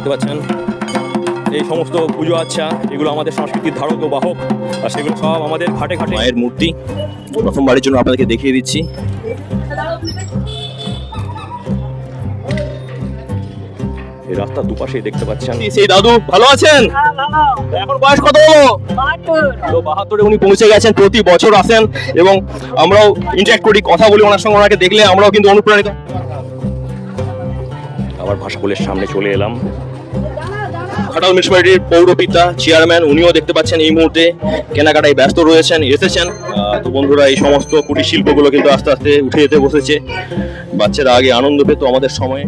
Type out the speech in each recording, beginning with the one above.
দেখতে পাচ্ছেন? এই সমস্ত পুজো আচ্ছা এগুলো আমাদের সংস্কৃতির ধারক ও বাহক আর সেগুলো সব আমাদের ঘাটে ঘাটে। মায়ের মূর্তি প্রথমবারের জন্য আপনাদেরকে দেখিয়ে দিচ্ছি। এই রাস্তার দুপাশেই দেখতে পাচ্ছেন। সেই দাদু ভালো আছেন? হ্যাঁ, এখন বয়স কত হলো? তো বাহাত্তরে উনি পৌঁছে গেছেন প্রতি বছর আসেন এবং আমরাও ইন্টারেক্ট করি কথা বলি ওনার সঙ্গে ওনাকে দেখলে আমরাও কিন্তু অনুপ্রাণিত। আবার ভাষাকুলের সামনে চলে এলাম। ঘাটাল মিউনিসিপ্যালিটির পৌরপিতা চেয়ারম্যান উনিও দেখতে পাচ্ছেন এই মুহূর্তে কেনাকাটায় ব্যস্ত রয়েছেন এসেছেন। আহ, তো বন্ধুরা এই সমস্ত কুটির শিল্পগুলো কিন্তু আস্তে আস্তে উঠে যেতে বসেছে। বাচ্চারা আগে আনন্দ পেত আমাদের সময়ে।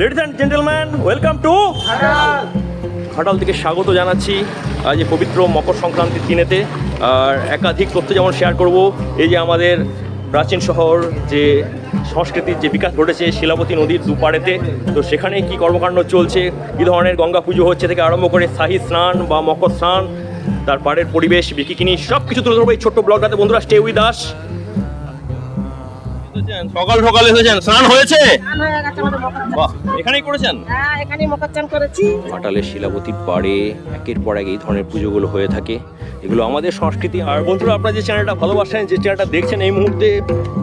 Ladies and gentleman welcome to Ghatal থেকে স্বাগত জানাচ্ছি। এই পবিত্র মকর সংক্রান্তির দিনেতে, আর একাধিক তথ্য যেমন শেয়ার করব, এই যে আমাদের প্রাচীন শহর, যে সংস্কৃতির যে বিকাশ ঘটেছে শিলাবতী নদীর দুপাড়েতে, তো সেখানে কি কর্মকাণ্ড চলছে, কী ধরনের গঙ্গা পুজো হচ্ছে থেকে আরম্ভ করে শাহী স্নান বা মকর স্নান, তার পাড়ের পরিবেশ, বিকিকিনি সব কিছু তুলে ধরবো এই ছোট্ট ব্লগটাতে। বন্ধুরা স্টে উইথ দাস সকাল সকাল এসেছেন স্নান হয়েছে? হয়ে এখানেই করেছেন? হ্যাঁ, ঘাটালের শিলাবতীর পাড়ে একের পর এক এই ধরনের পুজোগুলো হয়ে থাকে। এগুলো আমাদের সংস্কৃতি। আর বন্ধুরা আপনারা যে চ্যানেলটা ভালোবাসেন যে চ্যানেলটা দেখছেন এই মুহূর্তে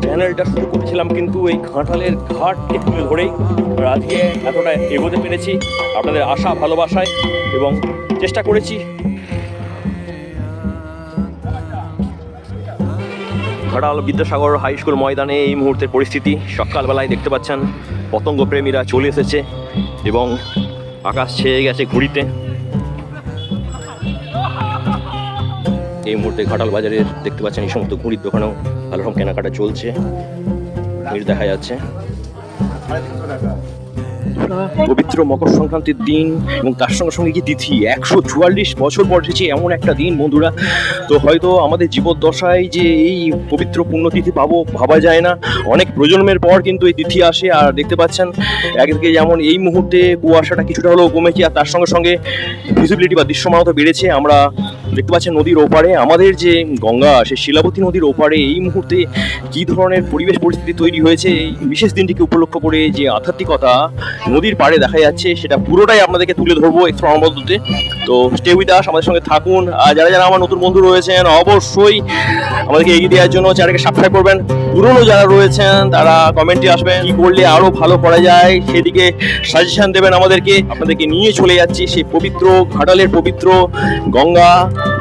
চ্যানেলটা শুরু করেছিলাম কিন্তু এই ঘাটালের ঘাট একটু ধরেই। আর আজকে এতটা এগোতে পেরেছি। আপনাদের আশা ভালোবাসায় এবং চেষ্টা করেছি ঘাটাল বিদ্যাসাগর হাই স্কুল ময়দানে এই মুহূর্তের পরিস্থিতি। সকালবেলায় দেখতে পাচ্ছেন পতঙ্গ প্রেমীরা চলে এসেছে এবং আকাশ ছেয়ে গেছে ঘুড়িতে। এই মুহূর্তে ঘাটাল বাজারে দেখতে পাচ্ছেন এই সমস্ত ঘুড়ির দোকানেও ভালো রকম কেনাকাটা চলছে। ভিড় দেখা যাচ্ছে। পবিত্র মকর সংক্রান্তির দিন এবং তার সঙ্গে সঙ্গে কি তিথি? একশো চুয়াল্লিশ বছর পর এমন একটা দিন, বন্ধুরা। তো হয়তো আমাদের জীবদ্দশায় যে এই পবিত্র পুণ্যতিথি পাবো ভাবা যায় না। অনেক প্রজন্মের পর কিন্তু এই তিথি আসে, আর দেখতে পাচ্ছেন, একদিকে যেমন এই মুহূর্তে কুয়াশাটা কিছুটা হলেও কমেছে আর তার সঙ্গে সঙ্গে ভিজিবিলিটি বা দৃশ্যমানতা বেড়েছে। আমরা দেখতে পাচ্ছেন নদীর ওপারে, আমাদের যে গঙ্গা সে শিলাবতী নদীর ওপারে এই মুহূর্তে কী ধরনের পরিবেশ পরিস্থিতি তৈরি হয়েছে? এই বিশেষ দিনটিকে উপলক্ষ করে যে আধ্যাত্মিকতা নদীর পাড়ে দেখা যাচ্ছে, সেটা পুরোটাই আপনাদেরকে তুলে ধরবো একটু মধ্যে তো স্টে উইথ আস আমাদের সঙ্গে থাকুন। আর যারা যারা আমার নতুন বন্ধু রয়েছেন, অবশ্যই আমাদেরকে এগিয়ে দেওয়ার জন্য চ্যানেলকে সাবস্ক্রাইব করবেন। পুরনো যারা রয়েছেন, তারা কমেন্টে আসবেন, কি করলে আরও ভালো করা যায়, সেদিকে সাজেশন দেবেন আমাদেরকে। আপনাদেরকে নিয়ে চলে যাচ্ছি সেই পবিত্র ঘাটালের পবিত্র গঙ্গা,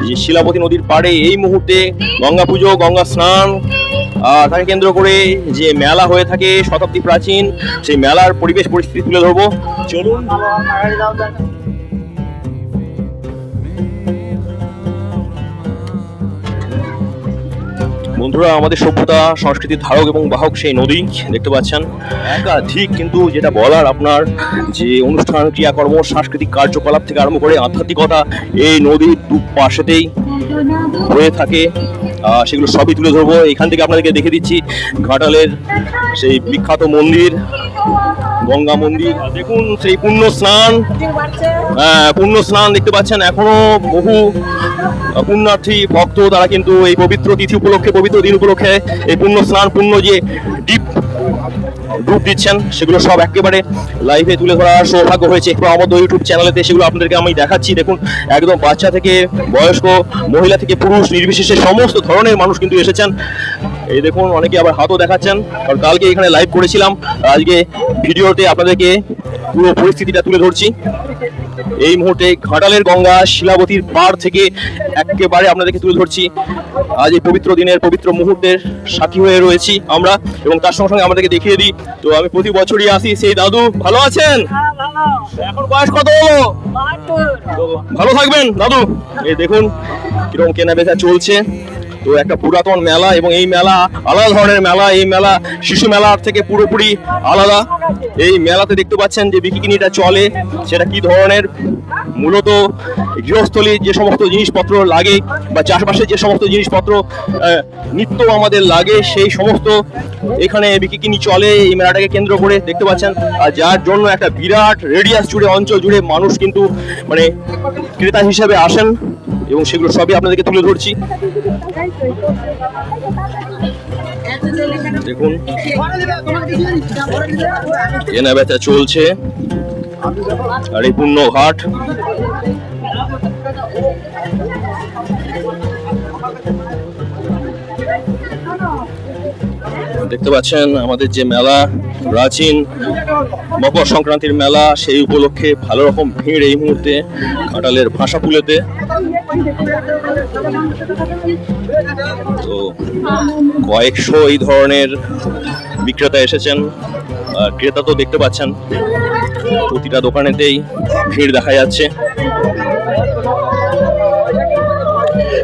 যে শিলাবতী নদীর পাড়ে। এই মুহূর্তে গঙ্গা পুজো, গঙ্গা স্নান তাকে কেন্দ্র করে যে মেলা হয়ে থাকে শতাব্দী প্রাচীন, সেই মেলার পরিবেশ পরিস্থিতি তুলে ধরবো। চলুন। বন্ধুরা, আমাদের সভ্যতা, সংস্কৃতির ধারক এবং বাহক সেই নদী, দেখতে পাচ্ছেন? একাধিক কিন্তু যেটা বলার আপনার, যে অনুষ্ঠান, ক্রিয়াকর্ম, সাংস্কৃতিক কার্যকলাপ থেকে আরম্ভ করে আধ্যাত্মিকতা এই নদীর দু পাশেতেই হয়ে থাকে। সেগুলো সবই তুলে ধরবো। এখান থেকে আপনাদেরকে দেখে দিচ্ছি ঘাটালের সেই বিখ্যাত মন্দির, গঙ্গা মন্দির। দেখুন সেই পুণ্য স্নান। হ্যাঁ পুণ্য স্নান দেখতে পাচ্ছেন এখনও বহু পুণ্যার্থী, ভক্ত তারা কিন্তু এই পবিত্র তিথি উপলক্ষে, পবিত্র দিন উপলক্ষে এই পুণ্য স্নান, পুণ্য যে ডিপ ডুব দিচ্ছেন, সেগুলো সব একেবারে লাইভে তুলে ধরার সৌভাগ্য হয়েছে। আমাদের ইউটিউব চ্যানেলেতে সেগুলো আপনাদেরকে আমি দেখাচ্ছি। দেখুন, একদম বাচ্চা থেকে বয়স্ক, মহিলা থেকে পুরুষ, নির্বিশেষে সমস্ত ধরনের মানুষ কিন্তু এসেছেন। এই দেখুন অনেকে আবার হাতও দেখাচ্ছেন কারণ কালকে এখানে লাইভ করেছিলাম। আজকে ভিডিওতে আপনাদেরকে পুরো পরিস্থিতিটা তুলে ধরছি। এই মুহূর্তে ঘাটালের গঙ্গা শিলাবতীর পার থেকে একেবারে আপনাদেরকে তুলে ধরছি। আজ এই পবিত্র দিনের পবিত্র মুহূর্তের সাথী হয়ে রয়েছি আমরা এবং তার সঙ্গে সঙ্গে আমাদেরকে দেখিয়ে দিই। তো আমি প্রতি বছরই আসি। সেই দাদু ভালো আছেন? হ্যাঁ, এখন বয়স কত হলো? ভালো থাকবেন দাদু। এই দেখুন কীরকম কেনা বেচা চলছে। তো একটা পুরাতন মেলা এবং এই মেলা আলাদা ধরনের মেলা, এই মেলা শিশু মেলার থেকে পুরোপুরি আলাদা। এই মেলাতে দেখতে পাচ্ছেন যে বিকিনিটা চলে, সেটা কি ধরনের? মূলত গৃহস্থলীর যে সমস্ত জিনিসপত্র লাগে বা চাষবাসের যে সমস্ত জিনিসপত্র নিত্য আমাদের লাগে, সেই সমস্ত এখানে বিকিকিনি চলে, এই মেলাটাকে কেন্দ্র করে দেখতে পাচ্ছেন। আর যার জন্য একটা বিরাট রেডিয়াস জুড়ে, অঞ্চল জুড়ে মানুষ কিন্তু মানে ক্রেতা হিসেবে আসেন এবং সেগুলো সবই আপনাদেরকে তুলে ধরছি। দেখুন। কেনা বেচা চলছে। আর এই পূর্ণ ঘাট। দেখতে পাচ্ছেন, আমাদের যে মেলা, প্রাচীন মকর সংক্রান্তির মেলা, সেই উপলক্ষে ভালো রকম ভিড় এই মুহূর্তে ঘাটালের ভাষা পুলেতে। তো কয়েকশো এই ধরনের বিক্রেতা এসেছেন। ক্রেতা তো দেখতে পাচ্ছেন, প্রতিটা দোকানেতেই ভিড় দেখা যাচ্ছে।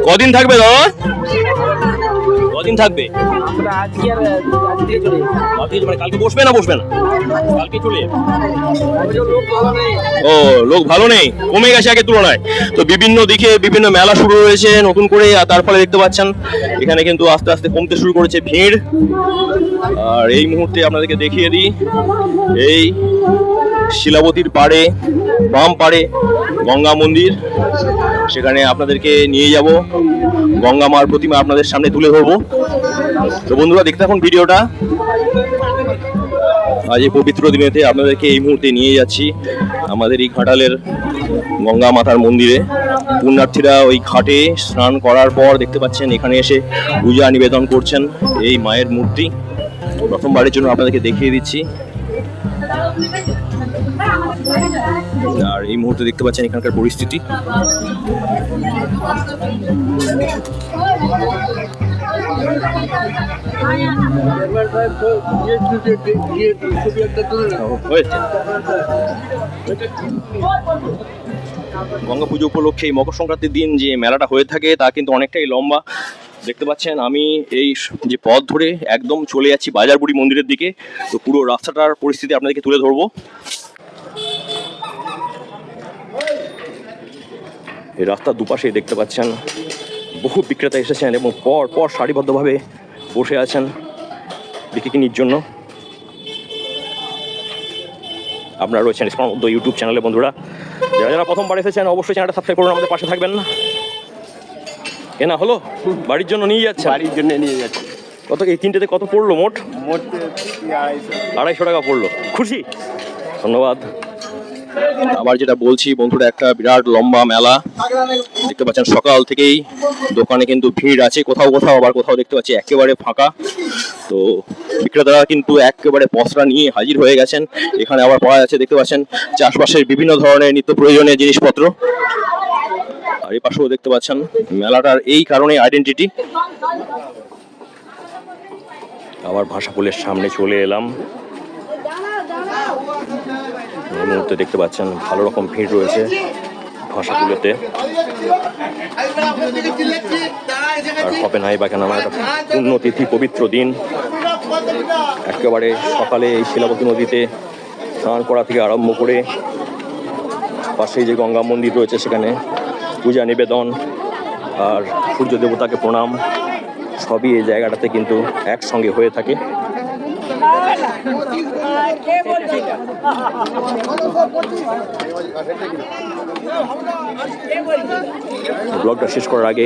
কদিন থাকবে দাদা? কদিন থাকবে। আজকে আর আজকে চলে আজকে মানে কালকে বসবে না বসবে না? কালকে চলে ও লোক ভালো নেই। কমে গেছে আগের তুলনায়। তো বিভিন্ন দিকে বিভিন্ন মেলা শুরু হয়েছে নতুন করে আর তার ফলে দেখতে পাচ্ছেন এখানে কিন্তু আস্তে আস্তে কমতে শুরু করেছে ভিড়। আর এই মুহূর্তে আপনাদেরকে দেখিয়ে দিই এই শিলাবতীর পাড়ে বাম পাড়ে গঙ্গা মন্দির। সেখানে আপনাদেরকে নিয়ে যাব। গঙ্গা মার প্রতিমা আপনাদের সামনে তুলে ধরবো। তো বন্ধুরা, দেখতে থাকুন ভিডিওটা। আজ এই পবিত্র দিনেতে আপনাদেরকে এই মুহূর্তে নিয়ে যাচ্ছি আমাদের এই ঘাটালের গঙ্গা মাতার মন্দিরে। পুণ্যার্থীরা ওই ঘাটে স্নান করার পর দেখতে পাচ্ছেন, এখানে এসে পূজা নিবেদন করছেন এই মায়ের মূর্তি। প্রথমবারের জন্য আপনাদেরকে দেখিয়ে দিচ্ছি। আর এই মুহূর্তে দেখতে পাচ্ছেন এখানকার পরিস্থিতি। গঙ্গা পুজো উপলক্ষে মকর সংক্রান্তির দিন যে মেলাটা হয়ে থাকে, তা কিন্তু অনেকটাই লম্বা। দেখতে পাচ্ছেন, আমি এই যে পথ ধরে একদম চলে যাচ্ছি বাজারবুড়ি মন্দিরের দিকে। তো পুরো রাস্তাটার পরিস্থিতি আপনাদেরকে তুলে ধরবো। এই রাস্তার দুপাশে দেখতে পাচ্ছেন বহু বিক্রেতা এসেছেন এবং পর পর সারিবদ্ধভাবে বসে আছেন বিক্রিকিনির জন্য। আপনারা রয়েছেন উদ্যোগ ইউটিউব চ্যানেলে বন্ধুরা। যারা যারা প্রথমবার এসেছেন অবশ্যই চ্যানেলটা সাবস্ক্রাইব করুন আমাদের পাশে থাকবেন। না কেনা হলো? বাড়ির জন্য নিয়ে যাচ্ছে বাড়ির জন্য নিয়ে যাচ্ছে। কত এই তিনটেতে কত পড়ল মোট? মোট আড়াইশো টাকা পড়ল। খুশি? ধন্যবাদ। আবার যেটা বলছি, বন্ধুরা, একটা বিরাট লম্বা মেলা। দেখতে পাচ্ছেন, সকাল থেকেই দোকানে কিন্তু ভিড় আছে। কোথাও কোথাও, আবার কোথাও দেখতে পাচ্ছি, একেবারে ফাঁকা। তো বিক্রেতারা কিন্তু একেবারে পসরা নিয়ে হাজির হয়ে গেছেন। এখানে আবার পাওয়া যাচ্ছে, দেখতে পাচ্ছেন, চাষবাসের বিভিন্ন ধরনের নিত্য প্রয়োজনীয় জিনিসপত্র। আর এই পাশেও দেখতে পাচ্ছেন, মেলাটার এই কারণে আইডেন্টিটি আবার ভাষাপুলের সামনে চলে এলাম। মুহূর্তে দেখতে পাচ্ছেন ভালো রকম ভিড় রয়েছে ভাষাগুলোতে। আর হবে নাই বা কেন আমার পুণ্যতিথি পবিত্র দিন। একেবারে সকালে এই শিলাবতী নদীতে স্নান করা থেকে আরম্ভ করে পাশেই যে গঙ্গা মন্দির রয়েছে সেখানে পূজা, নিবেদন আর সূর্য দেবতাকে প্রণাম, সবই এই জায়গাটাতে কিন্তু একসঙ্গে হয়ে থাকে। ব্লগটা শেষ করার আগে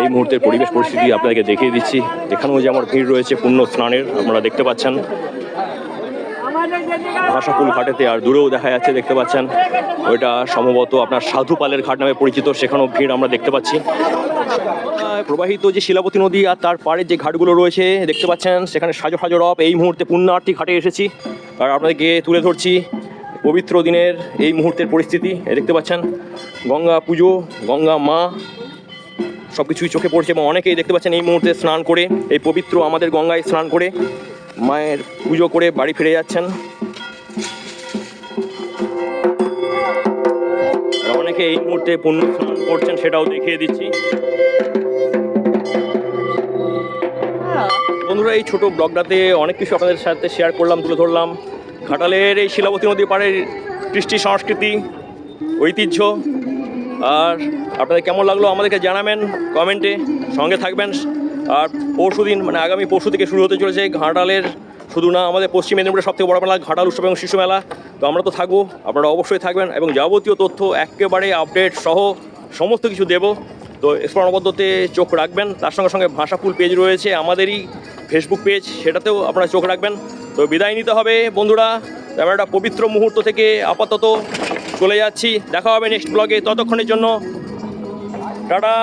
এই মুহূর্তের পরিবেশ পরিস্থিতি আপনাদেরকে দেখিয়ে দিচ্ছি। এখানেও যে আমার ভিড় রয়েছে পূর্ণ স্নানের, আপনারা দেখতে পাচ্ছেন। ভাষাকুল ঘাটেতে আর দূরেও দেখা যাচ্ছে, দেখতে পাচ্ছেন। ওইটা সম্ভবত আপনার সাধুপালের ঘাট নামে পরিচিত, সেখানেও ভিড় আমরা দেখতে পাচ্ছি। প্রবাহিত যে শিলাবতী নদী আর তার পাড়ের যে ঘাটগুলো রয়েছে, দেখতে পাচ্ছেন, সেখানে সাজো সাজো রব। এই মুহূর্তে পুণ্যার্থী ঘাটে এসেছি। আর আপনাদেরকে তুলে ধরছি পবিত্র দিনের এই মুহূর্তের পরিস্থিতি। দেখতে পাচ্ছেন, গঙ্গা পুজো, গঙ্গা মা সব কিছুই চোখে পড়ছে এবং অনেকেই দেখতে পাচ্ছেন এই মুহূর্তে স্নান করে, এই পবিত্র আমাদের গঙ্গায় স্নান করে। মায়ের পুজো করে বাড়ি ফিরে যাচ্ছেন। অনেকে এই মুহূর্তে পুণ্য স্নান করছেন, সেটাও দেখিয়ে দিচ্ছি। বন্ধুরা, এই ছোট ব্লগটাতে অনেক কিছু আপনাদের সাথে শেয়ার করলাম, তুলে ধরলাম। ঘাটালের এই শিলাবতী নদীর পাড়ের কৃষ্টি সংস্কৃতি, ঐতিহ্য। আর আপনাদের কেমন লাগল আমাদেরকে জানাবেন কমেন্টে। সঙ্গে থাকবেন আর পরশু দিন মানে আগামী পরশু থেকে শুরু হতে চলেছে ঘাটালের, শুধু না আমাদের পশ্চিম মেদিনীপুরের সবথেকে বড় মেলা, ঘাটাল উৎসব এবং শিশু মেলা। তো আমরা তো থাকব, আপনারা অবশ্যই থাকবেন এবং যাবতীয় তথ্য একেবারে আপডেট সহ সমস্ত কিছু দেব। তো অনবদ্যতে চোখ রাখবেন, তার সঙ্গে সঙ্গে ভাষাফুল পেজ রয়েছে, আমাদেরই ফেসবুক পেজ সেটাতেও আপনারা চোখ রাখবেন। তো বিদায় নিতে হবে, বন্ধুরা আমরা একটা পবিত্র মুহূর্ত থেকে আপাতত চলে যাচ্ছি, দেখা হবে নেক্সট ব্লগে ততক্ষণের জন্য, টাটা।